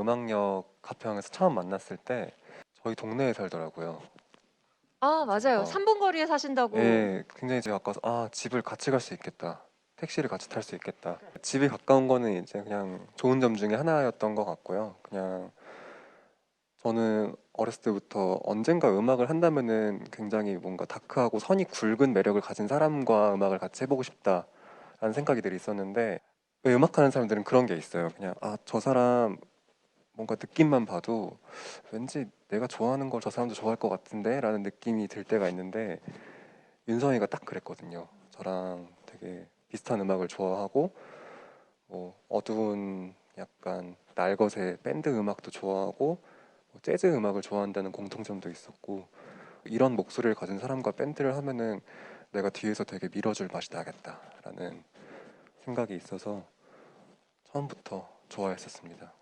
음악역 가평에서 처음 만났을 때 저희 동네에 살더라고요. 아 맞아요. 어. 3분 거리에 사신다고. 예, 굉장히 제가 아까서 아 집을 같이 갈 수 있겠다. 택시를 같이 탈 수 있겠다. 집이 가까운 거는 이제 그냥 좋은 점 중에 하나였던 것 같고요. 그냥 저는 어렸을 때부터 언젠가 음악을 한다면은 굉장히 뭔가 다크하고 선이 굵은 매력을 가진 사람과 음악을 같이 해보고 싶다라는 생각이 늘 있었는데 왜 음악하는 사람들은 그런 게 있어요. 그냥 아 저 사람 뭔가 느낌만 봐도 왠지 내가 좋아하는 걸 저 사람도 좋아할 것 같은데 라는 느낌이 들 때가 있는데 윤성이가 딱 그랬거든요. 저랑 되게 비슷한 음악을 좋아하고 뭐 어두운 약간 날것의 밴드 음악도 좋아하고 뭐 재즈 음악을 좋아한다는 공통점도 있었고 이런 목소리를 가진 사람과 밴드를 하면은 내가 뒤에서 되게 밀어줄 맛이 나겠다라는 생각이 있어서 처음부터 좋아했었습니다.